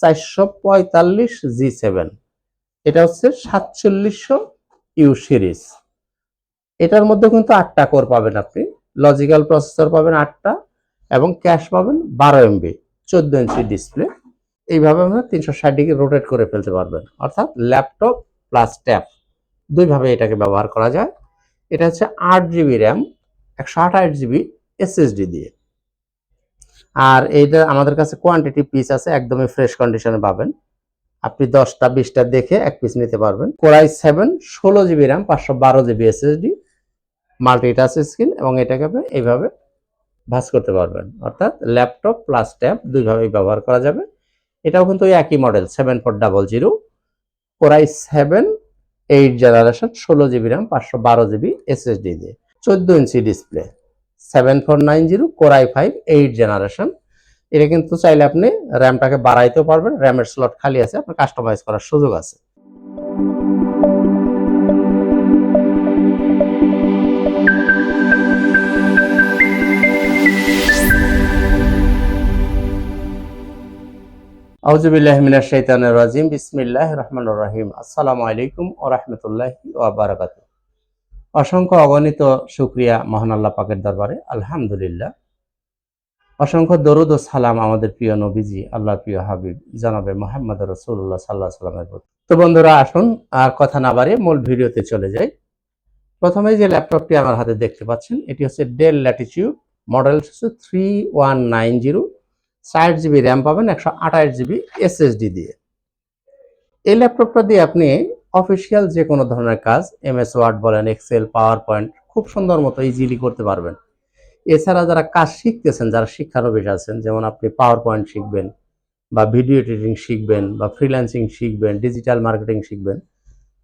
চারশো পঁয়তাল্লিশ G seven. এটা হচ্ছে সাতচল্লিশশো ইউ সিরিজ। এটার মধ্যে কিন্তু আটটা কোর পাবেন আপনি। লজিক্যাল প্রসেসর পাবেন আটটা এবং ক্যাশ পাবেন বারো এমবি, চোদ্দ ইঞ্চি ডিসপ্লে। এইভাবে আমরা তিনশো ষাট ডিগ্রি রোটেট করে ফেলতে পারবেন। অর্থাৎ ল্যাপটপ প্লাস ট্যাব, দুইভাবে এটাকে ব্যবহার করা যায়। এটা হচ্ছে আট জিবি র্যাম, একশো আঠাশ জিবি এসএসডি দিয়ে। আর এইটা আমাদের কাছে কোয়ান্টিটি পিস আছে, একদমই ফ্রেশ কন্ডিশনে পাবেন। আপনি দশটা, বিশটা দেখে এক পিস নিতে পারবেন। কোরাই সেভেন ষোলো জিবি র্যাম পাঁচশো বারো GB SSD multi touch screen এবং এটাকে আপনি এইভাবে ভাঁজ করতে পারবেন। অর্থাৎ ল্যাপটপ প্লাস ট্যাব দুইভাবেই ব্যবহার করা যাবে। এটাও কিন্তু ওই একই model seven four double zero core i seven eight generation ষোলো জিবি র্যাম পাঁচশো বারো জিবি এসএসডি দিয়ে। চোদ্দ inch display seven four nine zero core i five eight generation এটা কিন্তু চাইলে আপনি র্যামটাকে বাড়াইতেও পারবেন র্যামের স্লট খালি আছে, আপনার কাস্টমাইজ করার সুযোগ আছে। আউজুবিল্লাহ মিনাশ শাইতানির রাজিম, বিসমিল্লাহির রহমানির রহিম। আসসালামু আলাইকুম ওয়া রাহমাতুল্লাহি ওয়া বারাকাতুহু। অসংখ্য অগণিত শুকরিয়া মহান আল্লাহ পাকের দরবারে, আলহামদুলিল্লাহ। অসংখ্য দরুদ ও সালাম আমাদের প্রিয় নবীজি আল্লাহ প্রিয় হাবিব, জানাবে মোহাম্মদ রসুল্লাহ সাল্লাহ সাল্লামের প্রতি। তো বন্ধুরা, আসুন আর কথা না বাড়িয়ে মূল ভিডিওতে চলে যাই। প্রথমে যে ল্যাপটপটি আমার হাতে দেখতে পাচ্ছেন, এটি হচ্ছে ডেল ল্যাটিচিউড মডেল হচ্ছে থ্রি ওয়ান নাইন জিরো ষাট জিবি র্যাম পাবেন, একশো আঠাশ জিবি এসএসডি দিয়ে। এই ল্যাপটপটা দিয়ে আপনি অফিসিয়াল যে কোনো ধরনের কাজ, এমএস, ওয়ার্ড বলেন, এক্সেল পাওয়ার পয়েন্ট খুব সুন্দর মতো ইজিলি করতে পারবেন। এছাড়া যারা কাজ শিখতেছেন, যারা শিক্ষানবিশ আছেন, যেমন আপনি পাওয়ার পয়েন্ট শিখবেন বা ভিডিও এডিটিং শিখবেন বা ফ্রিল্যান্সিং শিখবেন ডিজিটাল মার্কেটিং শিখবেন,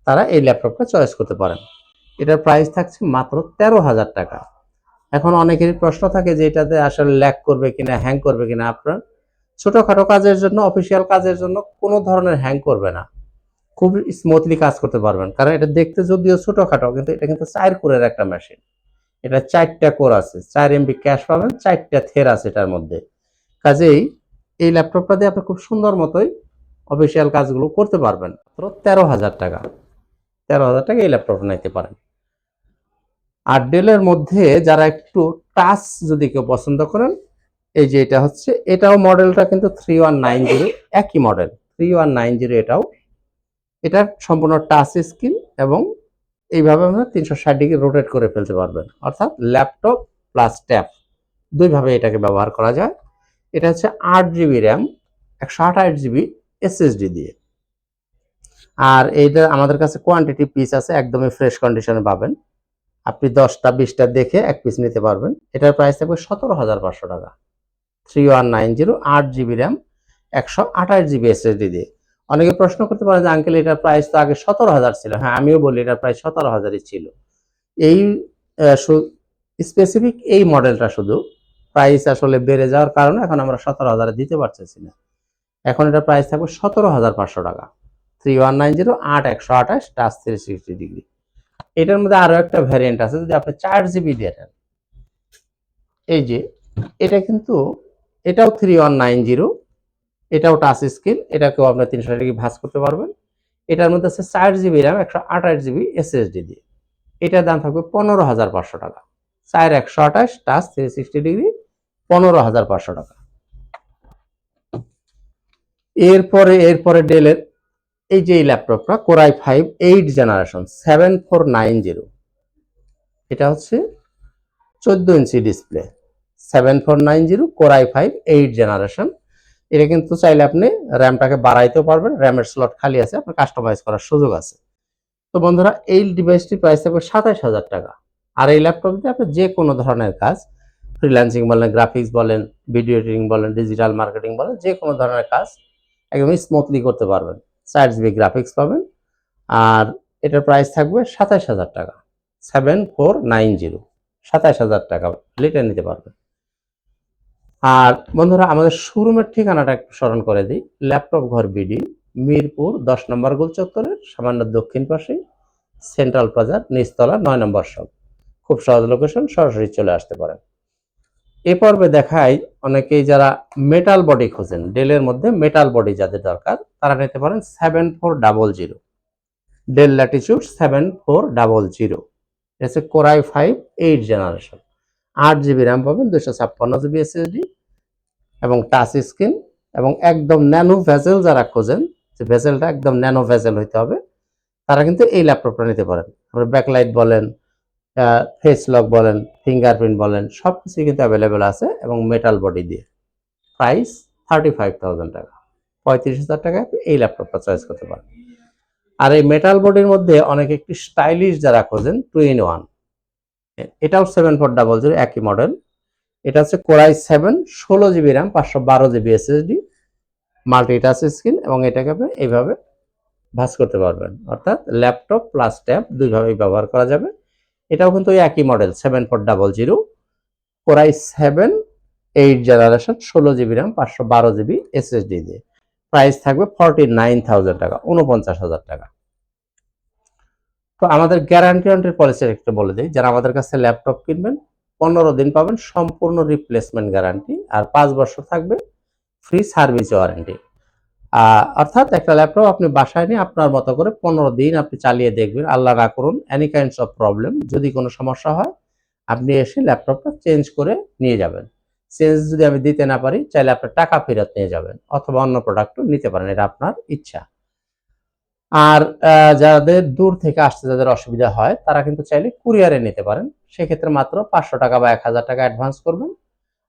তারা এই ল্যাপটপটা চয়েস করতে পারেন। এটার প্রাইস থাকছে মাত্র তেরো হাজার টাকা। এখন অনেকেরই প্রশ্ন থাকে যে এটাতে আসলে ল্যাক করবে কিনা হ্যাং করবে কিনা। আপনার ছোটোখাটো কাজের জন্য অফিসিয়াল কাজের জন্য কোনো ধরনের হ্যাং করবে না। খুব স্মুথলি কাজ করতে পারবেন। কারণ এটা দেখতে যদিও ছোটখাটো, কিন্তু এটা কিন্তু চার কোরের একটা মেশিন এটা চারটা কোর আছে, চার এমবি ক্যাশ পাবেন, চারটা থের আছে এটার মধ্যে। কাজেই এই ল্যাপটপটা দিয়ে আপনি খুব সুন্দর মতোই অফিসিয়াল কাজগুলো করতে পারবেন। মাত্র তেরো হাজার টাকা। তেরো হাজার টাকা এই ল্যাপটপটা নিতে পারেন। আর ডেলের মধ্যে যারা একটু টাচ যদি কেউ পছন্দ করেন, এই যে এটা হচ্ছে, এটাও মডেলটা কিন্তু থ্রি ওয়ান নাইন জিরো একই model three one nine zero এটাও এটা সম্পূর্ণ টাচ স্ক্রিন এবং এইভাবে আমরা তিনশো ষাট ডিগ্রি রোটেট করে ফেলতে পারবেন। অর্থাৎ ল্যাপটপ প্লাস ট্যাব দুইভাবে এটাকে ব্যবহার করা যায়। এটা হচ্ছে আট জিবি র্যাম একশো আঠাশ জিবি এসএসডি দিয়ে। আর এইটা আমাদের কাছে কোয়ান্টিটি পিস আছে, একদমই ফ্রেশ কন্ডিশনে পাবেন। আপনি দশটা, বিশটা দেখে এক পিস নিতে পারবেন। এটার প্রাইস থাকবে সতেরো হাজার পাঁচশো টাকা। থ্রি ওয়ান নাইন জিরো আট জিবি র্যাম একশো আঠাশ জিবি এসএসডি দিয়ে। অনেকে প্রশ্ন করতে পারে যে, আঙ্কেল, এটার প্রাইস তো আগে সতেরো হাজার ছিল। হ্যাঁ আমিও বলি, এটার প্রাইস সতেরো হাজারই ছিল। এই স্পেসিফিক এই মডেলটা শুধু প্রাইস আসলে বেড়ে যাওয়ার কারণে এখন আমরা সতেরো হাজারে দিতে পারতেছি না। এখন এটা প্রাইস থাকবে সতেরো হাজার পাঁচশো টাকা। থ্রি ওয়ান নাইন জিরো আট একশো আঠাশ, টাচ থ্রি সিক্সটি ডিগ্রি এটার মধ্যে আরও একটা ভ্যারিয়েন্ট আছে, যদি আপনি চার জিবি দিয়ে এই যে, এটা কিন্তু, এটাও থ্রি ওয়ান নাইন জিরো এটাও টাচ স্ক্রিন এটাকেও আপনার তিনশো ডিগ্রি ভাঁজ করতে পারবেন। এটার মধ্যে আছে চার জিবি র্যাম একশো আঠাশ জিবি এসএসডি দিয়ে। এটার দাম থাকবে পনেরো হাজার পাঁচশো টাকা। চার একশো আঠাশ টাচ থ্রি সিক্সটি ডিগ্রি, পনেরো হাজার পাঁচশো টাকা। এরপরে এরপরে ডেলের এই যে এই ল্যাপটপটা core i five eight generation seven four nine zero এটা হচ্ছে চোদ্দ inch display seven four nine zero core i five eight generation এটা কিন্তু চাইলে আপনি র্যামটাকে বাড়াইতেও পারবেন। র্যামের স্লট খালি আছে, আপনার কাস্টমাইজ করার সুযোগ আছে। তো বন্ধুরা, এই ডিভাইসটির প্রাইস থাকবে সাতাশ হাজার টাকা। আর এই ল্যাপটপ দিয়ে আপনি যে কোনো ধরনের কাজ ফ্রিল্যান্সিং বলেন গ্রাফিক্স বলেন ভিডিও এডিটিং বলেন ডিজিটাল মার্কেটিং বলেন, যে কোনো ধরনের কাজ একদমই স্মুথলি করতে পারবেন। চার জিবি গ্রাফিক্স পাবেন। আর এটার প্রাইস থাকবে সাতাশ হাজার টাকা। সেভেন ফোর নাইন জিরো সাতাশ হাজার টাকা। লিটার নিতে পারবেন। আর বন্ধুরা, আমাদের শোরুমের ঠিকানাটা একটু স্মরণ করে দিই। ল্যাপটপ ঘর বিডি, মিরপুর, দশ নম্বর গোল চত্বরের, সামান্য দক্ষিণ পাশে সেন্ট্রাল প্লাজার, নিচতলা, নয় নম্বর শপ। খুব সহজ লোকেশন সরাসরি চলে আসতে পারেন। এ পর্বে দেখাই অনেকেই যারা মেটাল বডি খোঁজেন ডেলের মধ্যে মেটাল বডি যাদের দরকার, তারা নিতে পারেন seven four double zero Dell Latitude seven four double zero এসে core i five eight generation আট জিবি র্যাম পাবেন দুশো ছাপ্পান্ন জিবি এসএসডি এবং টাচ স্ক্রিন এবং একদম ন্যানো ভেজেল যারা খোঁজেন, যে ভেজেলটা একদম ন্যানো ভেজেল হইতে হবে, তারা কিন্তু এই ল্যাপটপটা নিতে পারেন। আপনার ব্যাকলাইট বলেন ফেস লক বলেন ফিঙ্গারপ্রিন্ট বলেন সব কিছুই কিন্তু অ্যাভেলেবেল আছে এবং মেটাল বডি দিয়ে। প্রাইস থার্টি ফাইভ থাউজেন্ড টাকা। পঁয়ত্রিশ হাজার টাকায় এই ল্যাপটপটা চয়েস করতে পারেন। আর এই মেটাল বডির মধ্যে অনেক একটি স্টাইলিশ যারা খোঁজেন টু ইন ওয়ান এটাও সেভেন ফোর ডাবল জিরো একই মডেল এটা হচ্ছে কোরাই সেভেন ষোলো জিবি র্যাম পাঁচশো বারো GB SSD multi touch screen এবং এটাকে আপনি এইভাবে ভাস করতে পারবেন। অর্থাৎ ল্যাপটপ প্লাস ট্যাব দুইভাবেই ব্যবহার করা যাবে। এটাও কিন্তু ওই একই model seven four double zero core i seven eight generation ষোলো জিবি র্যাম পাঁচশো বারো জিবি এসএসডি দিয়ে। প্রাইস থাকবে ফর্টি নাইন থাউজেন্ড টাকা, উনপঞ্চাশ হাজার টাকা। তো আমাদের গ্যারান্টি ওয়ারেন্টির পলিসি একটু বলে দিই, যারা আমাদের কাছে ল্যাপটপ কিনবেন, পনেরো দিন পাবেন সম্পূর্ণ রিপ্লেসমেন্ট গ্যারান্টি আর পাঁচ বছর থাকবে ফ্রি সার্ভিস ওয়ারেন্টি অর্থাৎ একটা ল্যাপটপ আপনি বাসায় নিয়ে আপনার মতো করে পনেরো দিন আপনি চালিয়ে দেখবেন, আল্লাহ না করুন এনি কাইন্ডস অফ প্রবলেম যদি কোনো সমস্যা হয়, আপনি এসে ল্যাপটপটা চেঞ্জ করে নিয়ে যাবেন। চেঞ্জ যদি আমি দিতে না পারি, চাইলে আপনার টাকা ফেরত নিয়ে যাবেন, অথবা অন্য প্রোডাক্টও নিতে পারেন, এটা আপনার ইচ্ছা। আর যাদের দূর থেকে আসতে যাদের অসুবিধা হয়, তারা কিন্তু চাইলে কুরিয়ারে নিতে পারেন। সেক্ষেত্রে মাত্র পাঁচশো টাকা বা এক হাজার টাকা অ্যাডভান্স করবেন।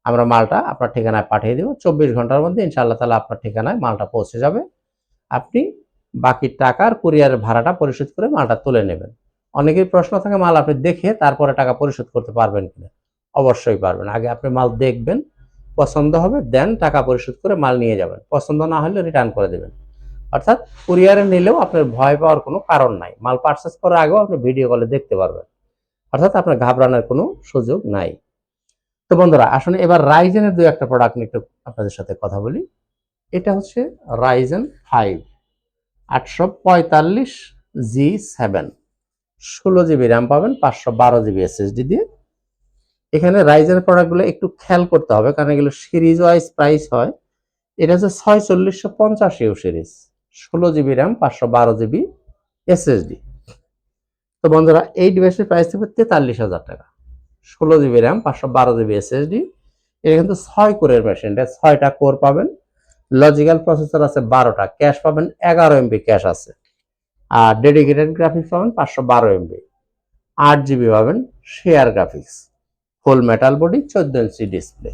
আমরা মালটা আপনার ঠিকানায় পাঠিয়ে দেবো। চব্বিশ ঘণ্টার মধ্যে ইনশাআল্লাহ তালা আপনার ঠিকানায় মালটা পৌঁছে যাবে। আপনি বাকি টাকার কুরিয়ারের ভাড়াটা পরিশোধ করে মালটা তুলে নেবেন। অনেকের প্রশ্ন থাকে, মাল আপনি দেখে তারপরে টাকা পরিশোধ করতে পারবেন কিনা? অবশ্যই পারবেন। আগে আপনি মাল দেখবেন, পছন্দ হবে, দেন টাকা পরিশোধ করে মাল নিয়ে যাবেন। পছন্দ না হলে রিটার্ন করে দেবেন। অর্থাৎ কুরিয়ারে নিলেও আপনার ভয় পাওয়ার কোনো কারণ নাই। মাল পারচেস করার আগেও আপনি ভিডিও কলে দেখতে পারবেন। অর্থাৎ আপনার ঘাবড়ানোর কোনো সুযোগ নাই। তো বন্ধুরা আসলে এবার রাইজেনের দু একটা প্রোডাক্ট নিয়ে একটু আপনাদের সাথে কথা বলি। এটা হচ্ছে রাইজেন ফাইভ আটশো পঁয়তাল্লিশ জি সেভেন। ষোলো জিবি র্যাম পাবেন, পাঁচশো বারো জিবি এসএসডি দিয়ে। এখানে রাইজেনের প্রোডাক্টগুলো একটু খেয়াল করতে হবে, কারণ এগুলো সিরিজ ওয়াইজ প্রাইস হয়। এটা হচ্ছে ছয় চল্লিশশো পঞ্চাশ ইউ সিরিজ। ষোলো জিবি র্যাম পাঁচশো বারো জিবি এসএসডি তো বন্ধুরা, এই ডিভাইসের প্রাইস থাকবে তেতাল্লিশ হাজার টাকা। ষোলো জিবি র্যাম পাঁচশো বারো জিবি এসএসডি এটা কিন্তু ছয় কোরের মেশিন এটা ছয়টা কোর পাবেন। লজিক্যাল প্রসেসর আছে বারোটা ক্যাশ পাবেন, এগারো এমবি ক্যাশ আছে। আর ডেডিকেটেড গ্রাফিক্স পাবেন, পাঁচশো বারো এমবি আট জিবি পাবেন share graphics full metal body চোদ্দ ইঞ্চি ডিসপ্লে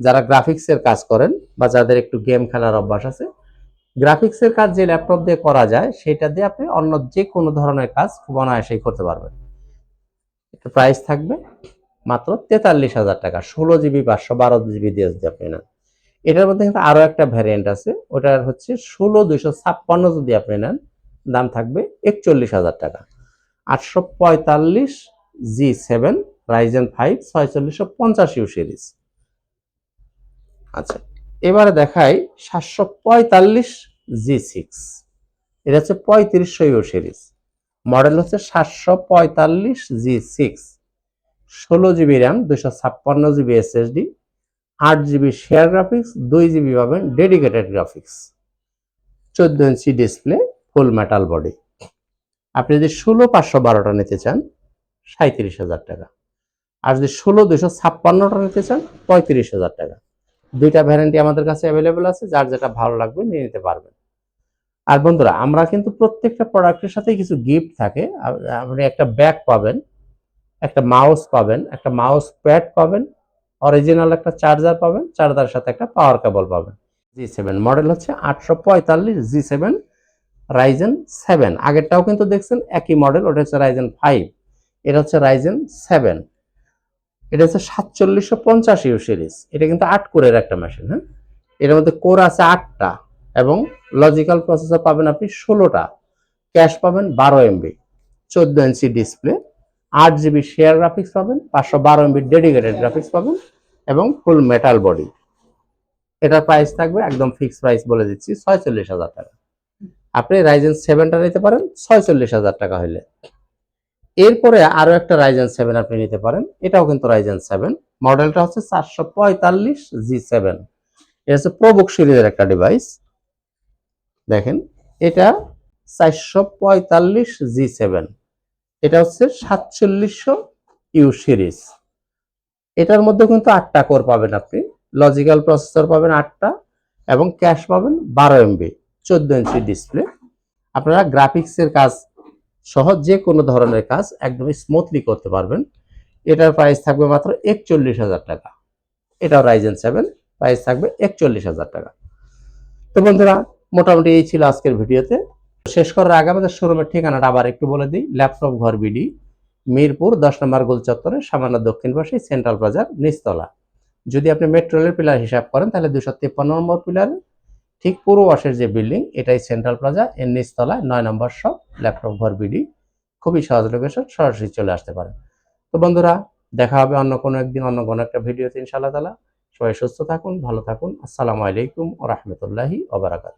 যারা গ্রাফিক্সের কাজ করেন বা যাদের একটু গেম খেলার অভ্যাস আছে গ্রাফিক্সের কাজ যে ল্যাপটপ দিয়ে করা যায়, সেটা দিয়ে আপনি অন্য যে কোনো ধরনের কাজ খুব অনায়াসেই করতে পারবেন। এটা প্রাইস থাকবে মাত্র তেতাল্লিশ হাজার টাকা, ষোলো জিবি পাঁচশো, বারো জিবি দিয়ে যদি আপনি নেন। এটার মধ্যে কিন্তু আরও একটা ভ্যারিয়েন্ট আছে, ওটার হচ্ছে ষোলো দুইশো ছাপ্পান্ন যদি আপনি নেন, দাম থাকবে একচল্লিশ হাজার টাকা। আটশো পঁয়তাল্লিশ জি সেভেন রাইজেন ফাইভ ছয়চল্লিশশো পঞ্চাশ ইউ সিরিজ আচ্ছা এবারে দেখাই সাতশো পঁয়তাল্লিশ জি সিক্স। এটা হচ্ছে পঁয়ত্রিশশো সিরিজ। মডেল হচ্ছে সাতশো পঁয়তাল্লিশ জি সিক্স। ষোলো জিবি র্যাম দুশো ছাপ্পান্ন জিবি এসএসডি আট জিবি শেয়ার গ্রাফিক্স, দুই জিবি পাবেন ডেডিকেটেড গ্রাফিক্স। চোদ্দ inch display, full metal body. আপনি যদি ষোলো পাঁচশো বারোটা নিতে চান সাঁত্রিশ হাজার টাকা। আর যদি ষোলো দুশো ছাপ্পান্নটা নিতে চান, পঁয়ত্রিশ হাজার টাকা। দুইটা ভ্যারান্টি আমাদের কাছে অ্যাভেলেবেল আছে, যার যেটা ভালো লাগবে নিয়ে নিতে পারবেন। আর বন্ধুরা, আমরা কিন্তু প্রত্যেকটা প্রোডাক্টের সাথে কিছু গিফট থাকে। আপনি একটা ব্যাগ পাবেন, একটা মাউস পাবেন, একটা মাউস প্যাড পাবেন অরিজিনাল একটা চার্জার পাবেন চার্জারের সাথে একটা পাওয়ার কেবল পাবেন। জি সেভেন মডেল হচ্ছে আটশো পঁয়তাল্লিশ জি সেভেন রাইজেন সেভেন আগেরটাও কিন্তু দেখছেন একই মডেল ওটা হচ্ছে রাইজেন ফাইভ এটা হচ্ছে রাইজেন সেভেন এটা হচ্ছে সাতচল্লিশশো পঞ্চাশ ইউ সিরিজ এটা কিন্তু আট কোরের একটা মেশিন হ্যাঁ? এর মধ্যে কোর আছে আটটা। এবং লজিক্যাল প্রসেসর পাবেন আপনি ষোলোটা। ক্যাশ পাবেন বারো এমবি চোদ্দ ইঞ্চি ডিসপ্লে আট জিবি শেয়ার গ্রাফিক্স পাবেন, পাঁচশো বারো এমবি ডেডিকেটেড গ্রাফিক্স পাবেন এবং ফুল মেটাল বডি এটার প্রাইস থাকবে একদম ফিক্সড প্রাইস বলে দিচ্ছি, ছয়চল্লিশ হাজার টাকা। আপনি রাইজেন সেভেনটা নিতে পারেন, ছয়চল্লিশ হাজার টাকা হলে এরপরে আরও একটা রাইজেন সেভেন আপনি নিতে পারেন, এটাও কিন্তু রাইজেন সেভেন মডেলটা হচ্ছে চারশো পঁয়তাল্লিশ জি সেভেন এটা হচ্ছে প্রবুক সিরিজের একটা ডিভাইস দেখেন, এটা চারশো পঁয়তাল্লিশ জি সেভেন। এটা হচ্ছে সাতচল্লিশশো ইউ সিরিজ। এটার মধ্যে কিন্তু আটটা কোর পাবেন আপনি। লজিক্যাল প্রসেসর পাবেন আটটা এবং ক্যাশ পাবেন বারো এমবি, চোদ্দ ইঞ্চি ডিসপ্লে। আপনারা গ্রাফিক্সের কাজ সহ যে কোনো ধরনের কাজ একদম স্মুথলি করতে পারবেন। এটার প্রাইস থাকবে মাত্র একচল্লিশ হাজার টাকা। এটাও রাইজেন সেভেন প্রাইস থাকবে একচল্লিশ হাজার টাকা। তো বন্ধুরা মোটামুটি এই ছিল আজকের ভিডিওতে। শেষ করার আগে আমাদের শোরুমের ঠিকানাটা আবার একটু বলে দিই। ল্যাপটপ ঘর বিডি, মিরপুর, দশ নম্বর গোল চত্বরে, সামান্য দক্ষিণ পাশে সেন্ট্রাল প্লাজার নিচতলা। যদি আপনি মেট্রো রেলের পিলার হিসাব করেন, তাহলে দুশো তিপ্পান্ন নম্বর পিলার ঠিক পূর্ব পাশের যে বিল্ডিং, এটাই সেন্ট্রাল প্লাজা, এর নিচতলায় নয় নম্বর সব ল্যাপটপ ঘর বিডি। খুবই সহজ লোকেশন সরাসরি চলে আসতে পারেন। তো বন্ধুরা, দেখা হবে অন্য কোনো একদিন, অন্য কোনো একটা ভিডিওতে ইনশাআল্লাহ তালা সবাই সুস্থ থাকুন, ভালো থাকুন। আসসালামু আলাইকুম ও রহমতুল্লাহি ওবরাকাত